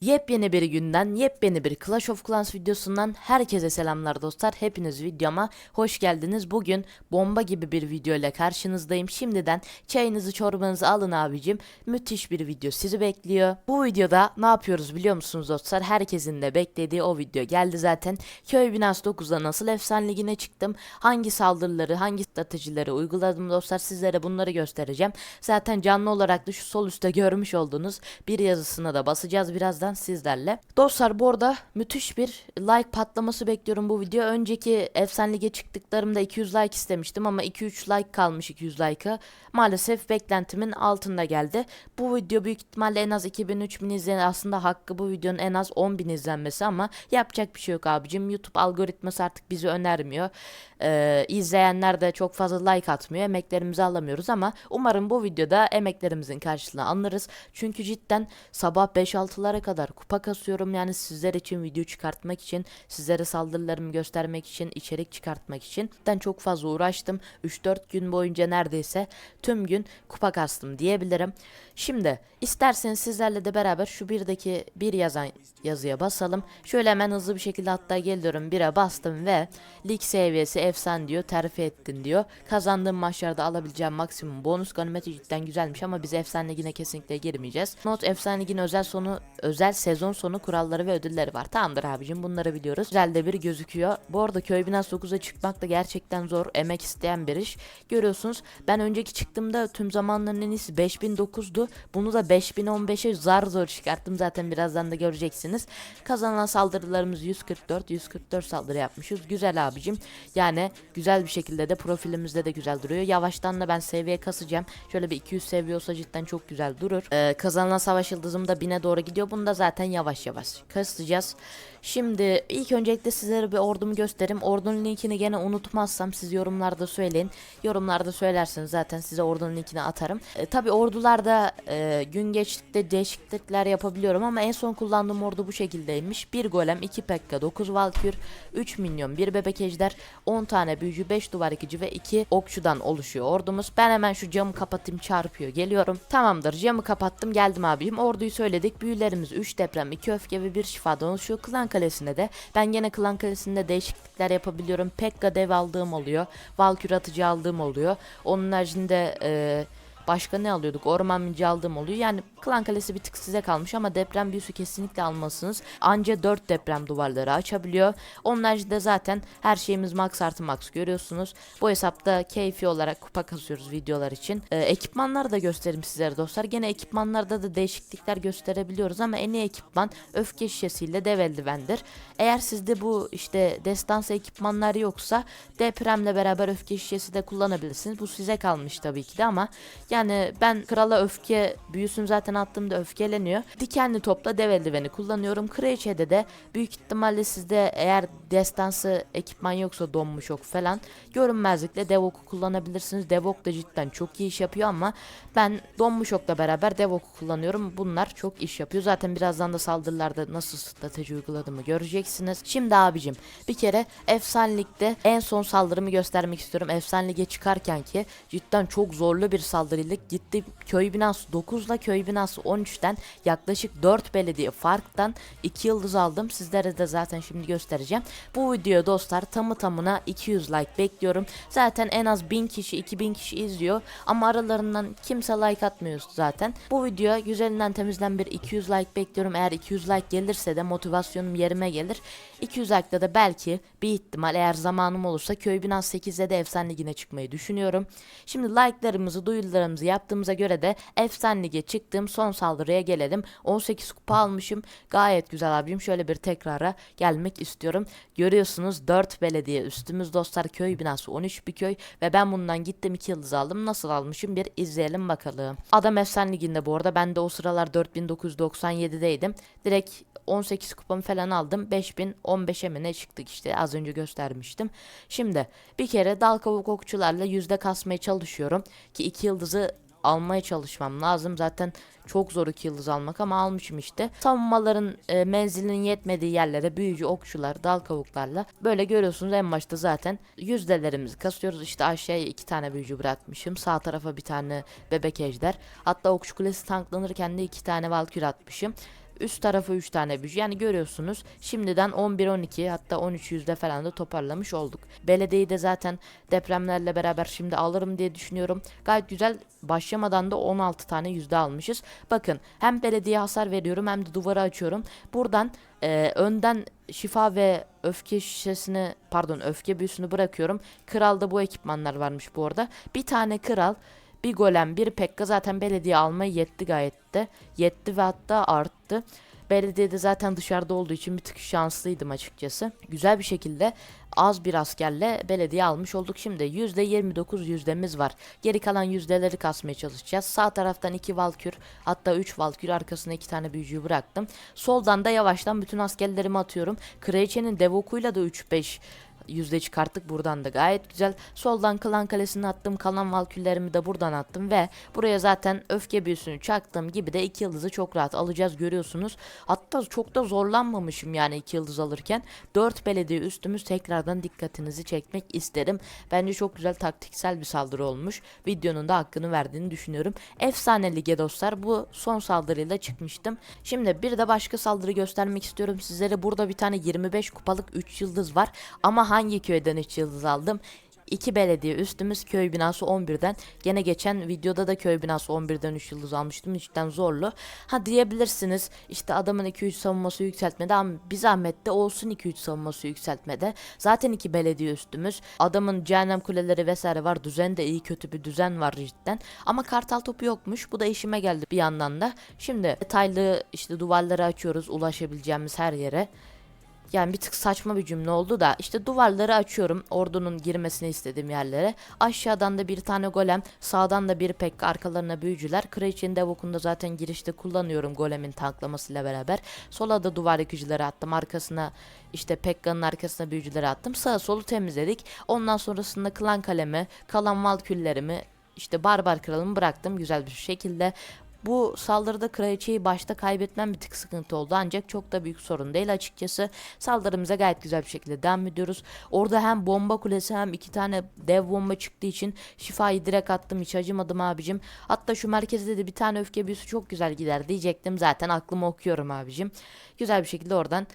Yepyeni bir günden, yepyeni bir Clash of Clans videosundan herkese selamlar dostlar. Hepiniz videoma hoş geldiniz. Bugün bomba gibi bir video ile karşınızdayım. Şimdiden çayınızı çorbanızı alın abicim. Müthiş bir video sizi bekliyor. Bu videoda ne yapıyoruz biliyor musunuz dostlar? Herkesin de beklediği o video geldi zaten. Köy binası 9'da nasıl efsane ligine çıktım? Hangi saldırıları, hangi stratejileri uyguladım dostlar? Sizlere bunları göstereceğim. Zaten canlı olarak da şu sol üstte görmüş olduğunuz bir yazısına da basacağız birazdan sizlerle. Dostlar bu arada müthiş bir like patlaması bekliyorum bu video. Önceki efsane lige çıktıklarımda 200 like istemiştim ama 2-3 like kalmış 200 like'a. Maalesef beklentimin altında geldi. Bu video büyük ihtimalle en az 2000-3000 izlenir. Aslında hakkı bu videonun en az 10.000 izlenmesi ama yapacak bir şey yok abicim. YouTube algoritması artık bizi önermiyor. Ee, izleyenler de çok fazla like atmıyor. Emeklerimizi alamıyoruz ama umarım bu videoda emeklerimizin karşılığını alırız. Çünkü cidden sabah 5-6'lara kadar kupa kasıyorum. Yani sizler için video çıkartmak için, sizlere saldırılarımı göstermek için, içerik çıkartmak için. Cidden çok fazla uğraştım. 3-4 gün boyunca neredeyse tüm gün kupa kastım diyebilirim. Şimdi isterseniz sizlerle de beraber şu birdeki bir yazan yazıya basalım. Şöyle hemen hızlı bir şekilde hatta geliyorum. Bire bastım ve lig seviyesi efsan diyor. Terfi ettin diyor. Kazandığım maçlarda alabileceğim maksimum bonus ganimeti cidden güzelmiş ama biz efsane ligine kesinlikle girmeyeceğiz. Not efsane ligin özel sonu özel sezon sonu kuralları ve ödülleri var. Tamamdır abicim bunları biliyoruz. Güzel de bir gözüküyor. Bu arada köy binası 9'a çıkmak da gerçekten zor. Emek isteyen bir iş. Görüyorsunuz ben önceki çıktığımda tüm zamanların en iyisi 5009'du. Bunu da 5015'e zar zor çıkarttım. Zaten birazdan da göreceksiniz. Kazanan saldırılarımız 144. 144 saldırı yapmışız. Güzel abicim. Yani güzel bir şekilde de profilimizde de güzel duruyor. Yavaştan da ben seviye kasacağım. Şöyle bir 200 seviye olsa cidden çok güzel durur. Ee, kazanılan savaş yıldızım da 1000'e doğru gidiyor. Bunu da zaten yavaş yavaş kasacağız. Şimdi ilk öncelikle sizlere bir ordumu göstereyim. Ordunun linkini gene unutmazsam siz yorumlarda söyleyin. Yorumlarda söylerseniz zaten size ordunun linkini atarım. E, Tabi ordularda e, gün geçtikçe değişiklikler yapabiliyorum ama en son kullandığım ordu bu şekildeymiş. 1 golem, 2 pekka, 9 valkür, 3 minyon, 1 bebek ejder, 10 tane büyücü, 5 duvar yıkıcı ve 2 okçudan oluşuyor ordumuz. Ben hemen şu camı kapatayım çarpıyor geliyorum. Tamamdır camı kapattım geldim abim. Orduyu söyledik. Büyülerimiz 3 deprem, 2 öfke ve 1 şifadan oluşuyor. Klan Kalesi'nde de ben gene Klan Kalesi'nde değişiklikler yapabiliyorum. Pekka dev aldığım oluyor. Valkür atıcı aldığım oluyor. Onun haricinde eee Başka ne alıyorduk? Orman minci aldığım oluyor. Yani Klan Kalesi bir tık size kalmış ama deprem büyüsü kesinlikle almalısınız. Anca 4 deprem duvarları açabiliyor. Onun haricinde zaten her şeyimiz max artı max görüyorsunuz. Bu hesapta keyfi olarak kupa kasıyoruz videolar için. Ee, ekipmanları da göstereyim sizlere dostlar. Gene ekipmanlarda da değişiklikler gösterebiliyoruz ama en iyi ekipman öfke şişesiyle dev eldivendir. Eğer sizde bu işte destansı ekipmanlar yoksa depremle beraber öfke şişesi de kullanabilirsiniz. Bu size kalmış tabii ki de ama yani ben krala öfke büyüsün zaten attığımda öfkeleniyor. Dikenli topla dev eldiveni kullanıyorum. Kraliçede de büyük ihtimalle sizde eğer destansı ekipman yoksa donmuş ok falan görünmezlikle dev oku kullanabilirsiniz. Dev ok da cidden çok iyi iş yapıyor ama ben donmuş okla beraber dev oku kullanıyorum. Bunlar çok iş yapıyor. Zaten birazdan da saldırılarda nasıl strateji uyguladığımı göreceksiniz. Şimdi abicim bir kere efsanelikte en son saldırımı göstermek istiyorum. Efsane lige çıkarken ki cidden çok zorlu bir saldırıyla gitti. Köy binası 9 ile köy binası 13'ten yaklaşık 4 belediye farktan 2 yıldız aldım. Sizlere de zaten şimdi göstereceğim. Bu videoya dostlar tamı tamına 200 like bekliyorum. Zaten en az 1000 kişi 2000 kişi izliyor ama aralarından kimse like atmıyor zaten. Bu videoya güzelinden temizden bir 200 like bekliyorum. Eğer 200 like gelirse de motivasyonum yerime gelir. 200 like'da da belki bir ihtimal eğer zamanım olursa köy binası 8'de de efsane ligine çıkmayı düşünüyorum. Şimdi like'larımızı duyurularımızı yaptığımıza göre de efsane lige çıktım. Son saldırıya gelelim. 18 kupa almışım. Gayet güzel abim. Şöyle bir tekrara gelmek istiyorum. Görüyorsunuz 4 belediye üstümüz dostlar köy binası 13 bir köy ve ben bundan gittim 2 yıldız aldım. Nasıl almışım bir izleyelim bakalım. Adam efsane liginde bu arada. Ben de o sıralar 4997'deydim. Direkt 18 kupamı falan aldım. 5015'e mi ne çıktık işte az önce göstermiştim. Şimdi bir kere dal kavuk okçularla yüzde kasmaya çalışıyorum ki 2 yıldızı almaya çalışmam lazım. Zaten çok zor 2 yıldız almak ama almışım işte. Savunmaların e, menzilinin yetmediği yerlere büyücü okçular, dal kavuklarla böyle görüyorsunuz en başta zaten yüzdelerimizi kasıyoruz. İşte aşağıya iki tane büyücü bırakmışım. Sağ tarafa bir tane bebek ejder. Hatta okçu kulesi tanklanırken de iki tane valkür atmışım. Üst tarafı 3 tane büyücü. Yani görüyorsunuz şimdiden 11-12 hatta 13 yüzde falan da toparlamış olduk. Belediyeyi de zaten depremlerle beraber şimdi alırım diye düşünüyorum. Gayet güzel başlamadan da 16 tane yüzde almışız. Bakın hem belediye hasar veriyorum hem de duvarı açıyorum. Buradan e, önden şifa ve öfke şişesini pardon öfke büyüsünü bırakıyorum. Kralda bu ekipmanlar varmış bu arada. Bir tane kral bir golem bir pekka zaten belediye almayı yetti gayet de. Yetti ve hatta arttı. Belediyede zaten dışarıda olduğu için bir tık şanslıydım açıkçası. Güzel bir şekilde az bir askerle belediye almış olduk. Şimdi %29 yüzdemiz var. Geri kalan yüzdeleri kasmaya çalışacağız. Sağ taraftan 2 valkür hatta 3 valkür arkasına 2 tane büyücüyü bıraktım. Soldan da yavaştan bütün askerlerimi atıyorum. Kraliçenin devokuyla da 3-5 yüzde çıkarttık buradan da gayet güzel. Soldan klan kalesini attım. Kalan valküllerimi de buradan attım ve buraya zaten öfke büyüsünü çaktığım gibi de 2 yıldızı çok rahat alacağız görüyorsunuz. Hatta çok da zorlanmamışım yani 2 yıldız alırken. 4 belediye üstümüz tekrardan dikkatinizi çekmek isterim. Bence çok güzel taktiksel bir saldırı olmuş. Videonun da hakkını verdiğini düşünüyorum. Efsane lige dostlar bu son saldırıyla çıkmıştım. Şimdi bir de başka saldırı göstermek istiyorum sizlere. Burada bir tane 25 kupalık 3 yıldız var. Ama hangi köyden 3 yıldız aldım? İki belediye üstümüz köy binası 11'den. Gene geçen videoda da köy binası 11'den 3 yıldız almıştım. Cidden zorlu. Ha diyebilirsiniz işte adamın 2-3 savunması yükseltmede ama bir zahmet de olsun 2-3 savunması yükseltmede. Zaten iki belediye üstümüz. Adamın cehennem kuleleri vesaire var. Düzen de iyi kötü bir düzen var cidden. Ama kartal topu yokmuş. Bu da işime geldi bir yandan da. Şimdi detaylı işte duvarları açıyoruz ulaşabileceğimiz her yere. Yani bir tık saçma bir cümle oldu da işte duvarları açıyorum ordunun girmesini istediğim yerlere. Aşağıdan da bir tane golem, sağdan da bir pekka, arkalarına büyücüler. Kraliçenin devokunda zaten girişte kullanıyorum golemin tanklamasıyla beraber. Sola da duvar yıkıcıları attım. Arkasına işte Pekka'nın arkasına büyücüleri attım. Sağa solu temizledik. Ondan sonrasında klan kalemi, kalan valküllerimi işte barbar kralımı bıraktım güzel bir şekilde. Bu saldırıda kraliçeyi başta kaybetmem bir tık sıkıntı oldu ancak çok da büyük sorun değil açıkçası. Saldırımıza gayet güzel bir şekilde devam ediyoruz. Orada hem bomba kulesi hem iki tane dev bomba çıktığı için şifayı direkt attım hiç acımadım abicim. Hatta şu merkezde de bir tane öfke büyüsü çok güzel gider diyecektim zaten aklımı okuyorum abicim. Güzel bir şekilde oradan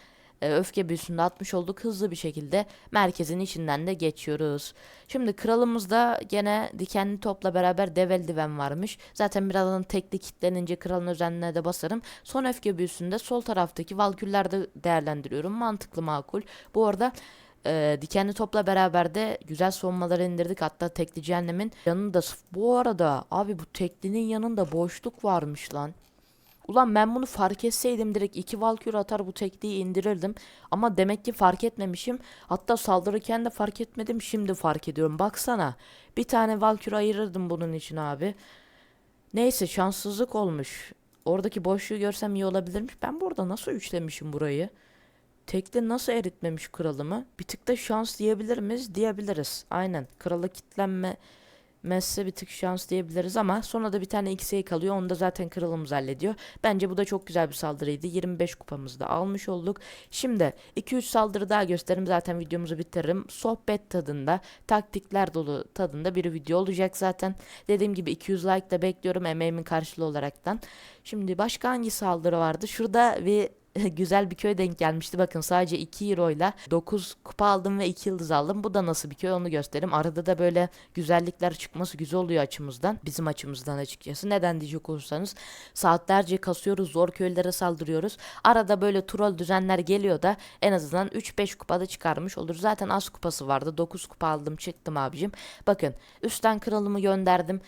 e, öfke büyüsünü atmış olduk. Hızlı bir şekilde merkezin içinden de geçiyoruz. Şimdi kralımızda gene dikenli topla beraber dev eldiven varmış. Zaten birazdan tekli kitlenince kralın özenine de basarım. Son öfke büyüsünde sol taraftaki valküllerde değerlendiriyorum. Mantıklı makul. Bu arada e, dikenli topla beraber de güzel savunmaları indirdik. Hatta tekli cehennemin yanında bu arada abi bu teklinin yanında boşluk varmış lan. Ulan ben bunu fark etseydim direkt iki Valkür atar bu tekliği indirirdim. Ama demek ki fark etmemişim. Hatta saldırırken de fark etmedim. Şimdi fark ediyorum. Baksana. Bir tane Valkür ayırırdım bunun için abi. Neyse şanssızlık olmuş. Oradaki boşluğu görsem iyi olabilirmiş. Ben burada nasıl üçlemişim burayı? Tekli nasıl eritmemiş kralımı? Bir tık da şans diyebilir miyiz? Diyebiliriz. Aynen. Krala kitlenme Messi bir tık şans diyebiliriz ama sonra da bir tane X'e kalıyor. Onu da zaten kralımız hallediyor. Bence bu da çok güzel bir saldırıydı. 25 kupamızı da almış olduk. Şimdi 2-3 saldırı daha gösteririm. Zaten videomuzu bitiririm. Sohbet tadında, taktikler dolu tadında bir video olacak zaten. Dediğim gibi 200 like da bekliyorum emeğimin karşılığı olaraktan. Şimdi başka hangi saldırı vardı? Şurada bir güzel bir köy denk gelmişti. Bakın sadece 2 euro ile 9 kupa aldım ve 2 yıldız aldım. Bu da nasıl bir köy onu göstereyim. Arada da böyle güzellikler çıkması güzel oluyor açımızdan. Bizim açımızdan açıkçası. Neden diyecek olursanız saatlerce kasıyoruz. Zor köylere saldırıyoruz. Arada böyle troll düzenler geliyor da en azından 3-5 kupada çıkarmış olur. Zaten az kupası vardı. 9 kupa aldım çıktım abicim. Bakın üstten kralımı gönderdim.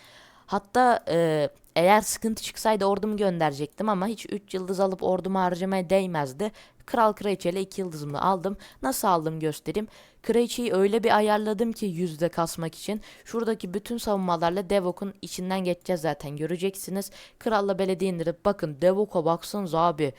Hatta e, eğer sıkıntı çıksaydı ordumu gönderecektim ama hiç 3 yıldız alıp ordumu harcamaya değmezdi. Kral kraliçe ile 2 yıldızımı aldım. Nasıl aldım göstereyim. Kraliçeyi öyle bir ayarladım ki yüzde kasmak için. Şuradaki bütün savunmalarla Devok'un içinden geçeceğiz zaten göreceksiniz. Kralla belediye indirip bakın Devok'a baksanız abi.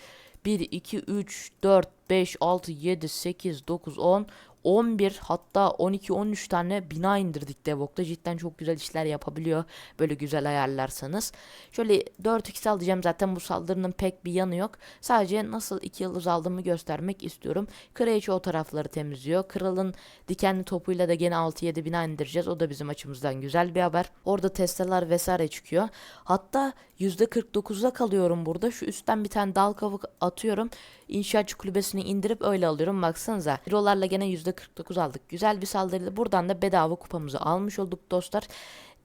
1, 2, 3, 4, 5, 6, 7, 8, 9, 10, 11 hatta 12-13 tane bina indirdik Devok'ta. Cidden çok güzel işler yapabiliyor. Böyle güzel ayarlarsanız. Şöyle 4x alacağım zaten bu saldırının pek bir yanı yok. Sadece nasıl 2 yıldız aldığımı göstermek istiyorum. Kraliçe o tarafları temizliyor. Kralın dikenli topuyla da gene 6-7 bina indireceğiz. O da bizim açımızdan güzel bir haber. Orada testeler vesaire çıkıyor. Hatta %49'da kalıyorum burada. Şu üstten bir tane dal kavuk atıyorum. İnşaatçı kulübesini indirip öyle alıyorum. Baksanıza. Eurolarla gene %49 aldık. Güzel bir saldırıyla buradan da bedava kupamızı almış olduk dostlar.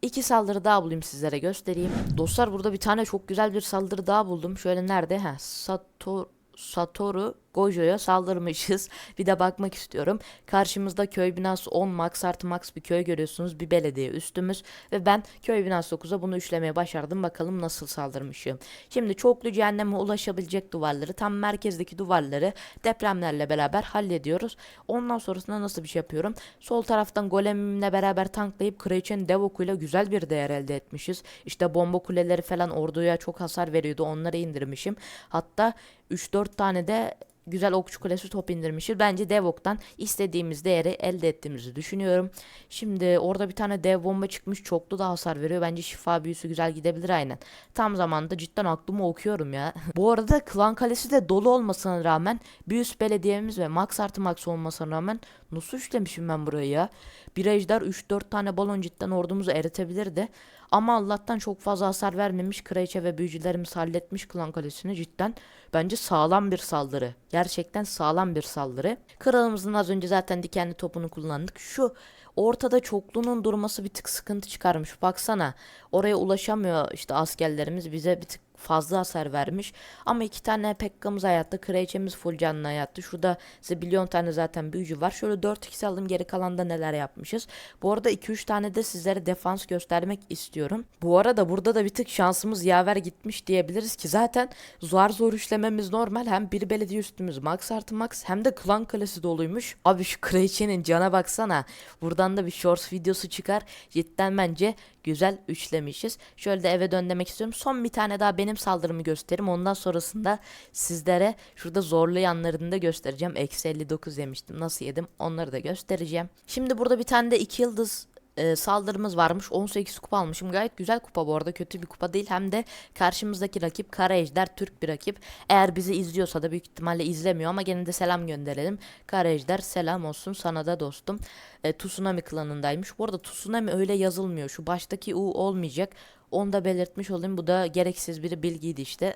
İki saldırı daha bulayım sizlere göstereyim. Dostlar burada bir tane çok güzel bir saldırı daha buldum. Şöyle nerede? Ha, Sator Satoru Gojo'ya saldırmışız. Bir de bakmak istiyorum. Karşımızda köy binası 10 max artı max bir köy görüyorsunuz. Bir belediye üstümüz. Ve ben köy binası 9'a bunu üçlemeye başardım. Bakalım nasıl saldırmışım. Şimdi çoklu cehenneme ulaşabilecek duvarları tam merkezdeki duvarları depremlerle beraber hallediyoruz. Ondan sonrasında nasıl bir şey yapıyorum? Sol taraftan golemimle beraber tanklayıp kraliçenin dev okuyla güzel bir değer elde etmişiz. İşte bomba kuleleri falan orduya çok hasar veriyordu. Onları indirmişim. Hatta 3-4 tane de güzel okçu kulesi top indirmişiz. Bence dev oktan istediğimiz değeri elde ettiğimizi düşünüyorum. Şimdi orada bir tane dev bomba çıkmış. Çoklu da hasar veriyor. Bence şifa büyüsü güzel gidebilir aynen. Tam zamanda cidden aklımı okuyorum ya. Bu arada klan kalesi de dolu olmasına rağmen bir üst belediyemiz ve max artı max olmasına rağmen nasıl işlemişim ben burayı ya. Bir ejder 3-4 tane balon cidden ordumuzu eritebilirdi. Ama Allah'tan çok fazla hasar vermemiş. Kraliçe ve büyücülerimiz halletmiş klan kalesini cidden. Bence sağlam bir saldırı. Gerçekten sağlam bir saldırı. Kralımızın az önce zaten dikenli topunu kullandık. Şu ortada çoklunun durması bir tık sıkıntı çıkarmış. Baksana oraya ulaşamıyor işte askerlerimiz bize bir tık fazla hasar vermiş. Ama iki tane Pekka'mız hayatta. Kraliçemiz full canlı hayatta. Şurada zibilyon tane zaten büyücü var. Şöyle 4-2 aldım. Geri kalanda neler yapmışız. Bu arada 2-3 tane de sizlere defans göstermek istiyorum. Bu arada burada da bir tık şansımız yaver gitmiş diyebiliriz ki zaten zor zor işlememiz normal. Hem bir belediye üstümüz max artı max hem de klan kalesi doluymuş. Abi şu kraliçenin cana baksana. Buradan da bir shorts videosu çıkar. Cidden bence güzel üçlemişiz. Şöyle de eve dön demek istiyorum. Son bir tane daha benim saldırımı göstereyim. Ondan sonrasında sizlere şurada zorlu yanlarını da göstereceğim. Eksi 59 yemiştim. Nasıl yedim onları da göstereceğim. Şimdi burada bir tane de iki yıldız e, saldırımız varmış. 18 kupa almışım. Gayet güzel kupa bu arada. Kötü bir kupa değil. Hem de karşımızdaki rakip Kara Ejder Türk bir rakip. Eğer bizi izliyorsa da büyük ihtimalle izlemiyor ama gene de selam gönderelim. Kara Ejder selam olsun sana da dostum. E, Tsunami klanındaymış. Bu arada Tsunami öyle yazılmıyor. Şu baştaki U olmayacak. Onu da belirtmiş olayım. Bu da gereksiz bir bilgiydi işte.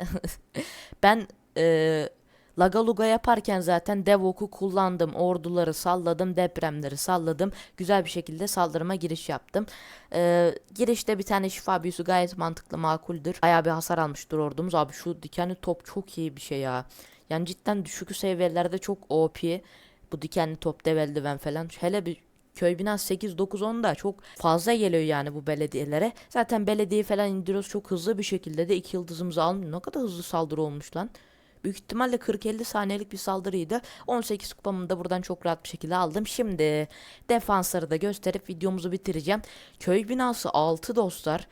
ben e, Lagaluga yaparken zaten Devok'u kullandım. Orduları salladım, depremleri salladım. Güzel bir şekilde saldırıma giriş yaptım. Ee, girişte bir tane şifa büyüsü gayet mantıklı, makuldür. Bayağı bir hasar almıştır ordumuz. Abi şu dikenli top çok iyi bir şey ya. Yani cidden düşük seviyelerde çok OP. Bu dikenli top, dev eldiven falan. Hele bir köy binası 8 9 10 da çok fazla geliyor yani bu belediyelere. Zaten belediye falan indiriyoruz çok hızlı bir şekilde de 2 yıldızımızı almıyor. Ne kadar hızlı saldırı olmuş lan. Büyük ihtimalle 40-50 saniyelik bir saldırıydı. 18 kupamı da buradan çok rahat bir şekilde aldım. Şimdi defansları da gösterip videomuzu bitireceğim. Köy binası 6 dostlar.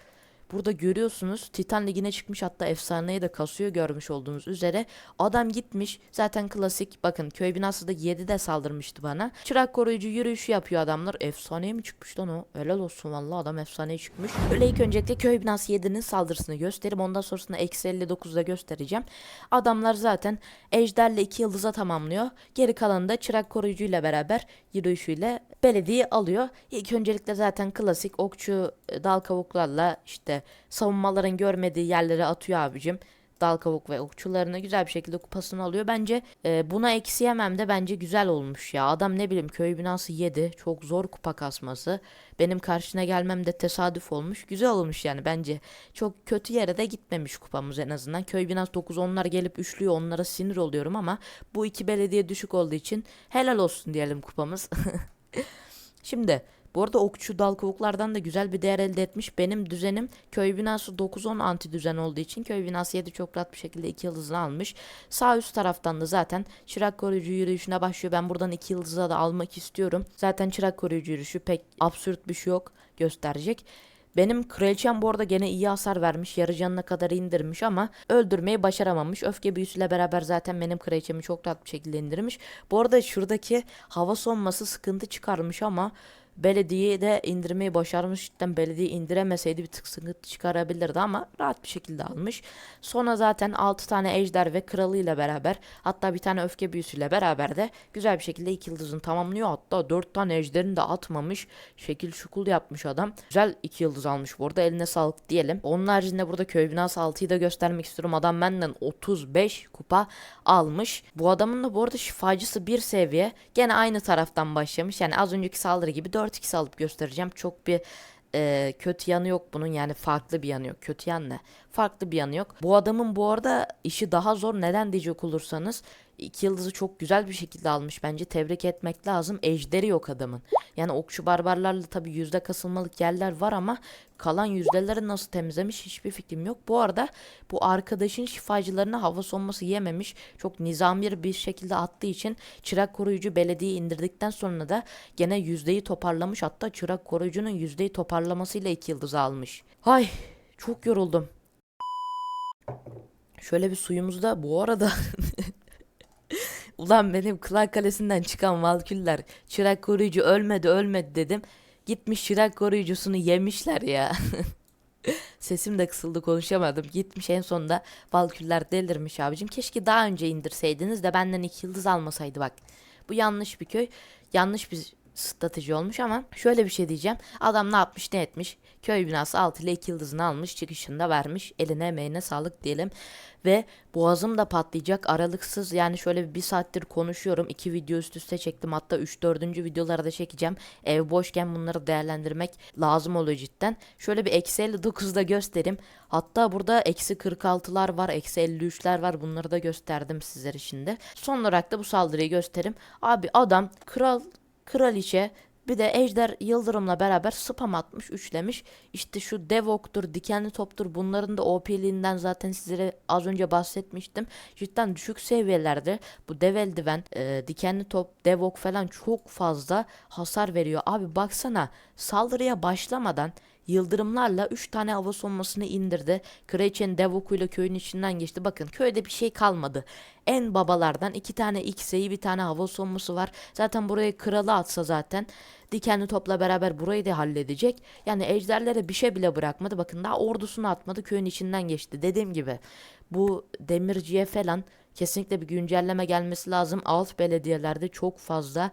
Burada görüyorsunuz Titan Ligi'ne çıkmış hatta efsaneyi de kasıyor görmüş olduğunuz üzere. Adam gitmiş zaten klasik bakın köy binası da 7'de saldırmıştı bana. Çırak koruyucu yürüyüşü yapıyor adamlar. Efsaneye mi çıkmış lan o? Helal olsun valla adam efsaneye çıkmış. Öyle ilk öncelikle köy binası 7'nin saldırısını gösterip ondan sonrasında eksi 59'da göstereceğim. Adamlar zaten ejderle 2 yıldıza tamamlıyor. Geri kalanı da çırak koruyucuyla beraber yürüyüşüyle belediye alıyor. İlk öncelikle zaten klasik okçu e, dal kavuklarla işte savunmaların görmediği yerlere atıyor abicim. Dal kavuk ve okçularını güzel bir şekilde kupasını alıyor. Bence e, buna eksiyemem de bence güzel olmuş ya. Adam ne bileyim köy binası yedi. Çok zor kupa kasması. Benim karşına gelmem de tesadüf olmuş. Güzel olmuş yani bence. Çok kötü yere de gitmemiş kupamız en azından. Köy binası 9 onlar gelip üçlüyor. Onlara sinir oluyorum ama bu iki belediye düşük olduğu için helal olsun diyelim kupamız. Şimdi bu arada okçu dal kavuklardan da güzel bir değer elde etmiş. Benim düzenim köy binası 9-10 anti düzen olduğu için köy binası 7 çok rahat bir şekilde 2 yıldızını almış. Sağ üst taraftan da zaten çırak koruyucu yürüyüşüne başlıyor. Ben buradan 2 yıldızı da almak istiyorum. Zaten çırak koruyucu yürüyüşü pek absürt bir şey yok gösterecek. Benim kraliçem bu arada gene iyi hasar vermiş. Yarı canına kadar indirmiş ama öldürmeyi başaramamış. Öfke büyüsüyle beraber zaten benim kraliçemi çok rahat bir şekilde indirmiş. Bu arada şuradaki hava sonması sıkıntı çıkarmış ama belediye de indirmeyi başarmış. Cidden belediye indiremeseydi bir tık sıkıntı çıkarabilirdi ama rahat bir şekilde almış. Sonra zaten 6 tane ejder ve kralıyla beraber hatta bir tane öfke büyüsüyle beraber de güzel bir şekilde iki yıldızını tamamlıyor. Hatta 4 tane ejderini de atmamış. Şekil şukul yapmış adam. Güzel iki yıldız almış bu arada eline sağlık diyelim. Onun haricinde burada köy binası 6'yı da göstermek istiyorum. Adam benden 35 kupa almış. Bu adamın da bu arada şifacısı bir seviye. Gene aynı taraftan başlamış. Yani az önceki saldırı gibi 4-2 alıp göstereceğim. Çok bir e, kötü yanı yok bunun yani farklı bir yanı yok. Kötü yan ne? Farklı bir yanı yok. Bu adamın bu arada işi daha zor. Neden diyecek olursanız iki yıldızı çok güzel bir şekilde almış bence. Tebrik etmek lazım. Ejderi yok adamın. Yani okçu barbarlarla tabi yüzde kasılmalık yerler var ama kalan yüzdeleri nasıl temizlemiş hiçbir fikrim yok. Bu arada bu arkadaşın şifacılarına hava sonması yememiş. Çok nizami bir şekilde attığı için çırak koruyucu belediye indirdikten sonra da gene yüzdeyi toparlamış. Hatta çırak koruyucunun yüzdeyi toparlamasıyla iki yıldız almış. Hay çok yoruldum. Şöyle bir suyumuzda bu arada Ulan benim Klan Kalesi'nden çıkan Valküller çırak koruyucu ölmedi ölmedi dedim. Gitmiş çırak koruyucusunu yemişler ya. Sesim de kısıldı konuşamadım. Gitmiş en sonunda Valküller delirmiş abicim. Keşke daha önce indirseydiniz de benden iki yıldız almasaydı bak. Bu yanlış bir köy. Yanlış bir strateji olmuş ama şöyle bir şey diyeceğim. Adam ne yapmış ne etmiş? Köy binası 6 ile 2 yıldızını almış çıkışında vermiş. Eline emeğine sağlık diyelim. Ve boğazım da patlayacak aralıksız yani şöyle bir, saattir konuşuyorum. iki video üst üste çektim hatta 3-4. videoları da çekeceğim. Ev boşken bunları değerlendirmek lazım oluyor cidden. Şöyle bir eksi 59'da göstereyim. Hatta burada eksi 46'lar var eksi 53'ler var bunları da gösterdim sizlere şimdi. Son olarak da bu saldırıyı göstereyim. Abi adam kral kraliçe bir de Ejder Yıldırım'la beraber spam atmış, üçlemiş. İşte şu Devok'tur, dikenli toptur bunların da OP'liğinden zaten sizlere az önce bahsetmiştim. Cidden düşük seviyelerde bu dev eldiven, e, dikenli top, Devok falan çok fazla hasar veriyor. Abi baksana saldırıya başlamadan yıldırımlarla 3 tane hava sonmasını indirdi. Kraliçenin devokuyla köyün içinden geçti. Bakın köyde bir şey kalmadı. En babalardan 2 tane X'eyi bir tane hava sonması var. Zaten buraya kralı atsa zaten dikenli topla beraber burayı da halledecek. Yani ejderlere bir şey bile bırakmadı. Bakın daha ordusunu atmadı köyün içinden geçti. Dediğim gibi bu demirciye falan kesinlikle bir güncelleme gelmesi lazım. Alt belediyelerde çok fazla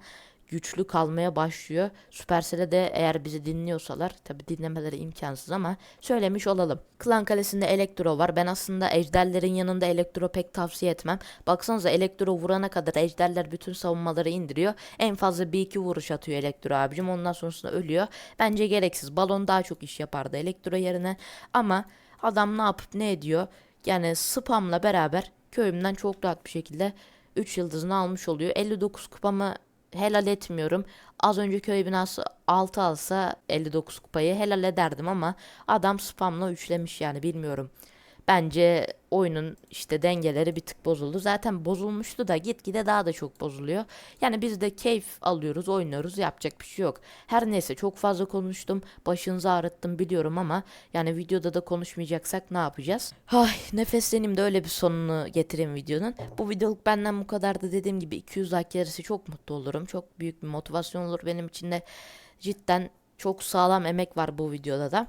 güçlü kalmaya başlıyor. Supercell'e de eğer bizi dinliyorsalar tabi dinlemeleri imkansız ama söylemiş olalım. Klan Kalesi'nde Elektro var. Ben aslında ejderlerin yanında Elektro pek tavsiye etmem. Baksanıza Elektro vurana kadar ejderler bütün savunmaları indiriyor. En fazla bir iki vuruş atıyor Elektro abicim. Ondan sonrasında ölüyor. Bence gereksiz. Balon daha çok iş yapardı Elektro yerine. Ama adam ne yapıp ne ediyor? Yani spamla beraber köyümden çok rahat bir şekilde 3 yıldızını almış oluyor. 59 kupamı helal etmiyorum. Az önce köy binası 6 alsa 59 kupayı helal ederdim ama adam spamla üçlemiş yani bilmiyorum. Bence oyunun işte dengeleri bir tık bozuldu. Zaten bozulmuştu da gitgide daha da çok bozuluyor. Yani biz de keyif alıyoruz, oynuyoruz. Yapacak bir şey yok. Her neyse çok fazla konuştum. Başınızı ağrıttım biliyorum ama yani videoda da konuşmayacaksak ne yapacağız? Ay nefesleneyim de öyle bir sonunu getireyim videonun. Bu videoluk benden bu kadardı. Dediğim gibi 200 like gelirse çok mutlu olurum. Çok büyük bir motivasyon olur benim için de. Cidden çok sağlam emek var bu videoda da.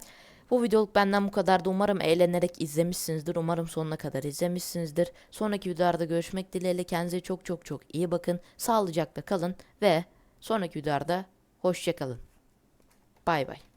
Bu videoluk benden bu kadardı. Umarım eğlenerek izlemişsinizdir. Umarım sonuna kadar izlemişsinizdir. Sonraki videolarda görüşmek dileğiyle kendinize çok çok çok iyi bakın. Sağlıcakla kalın ve sonraki videolarda hoşçakalın. Bay bay.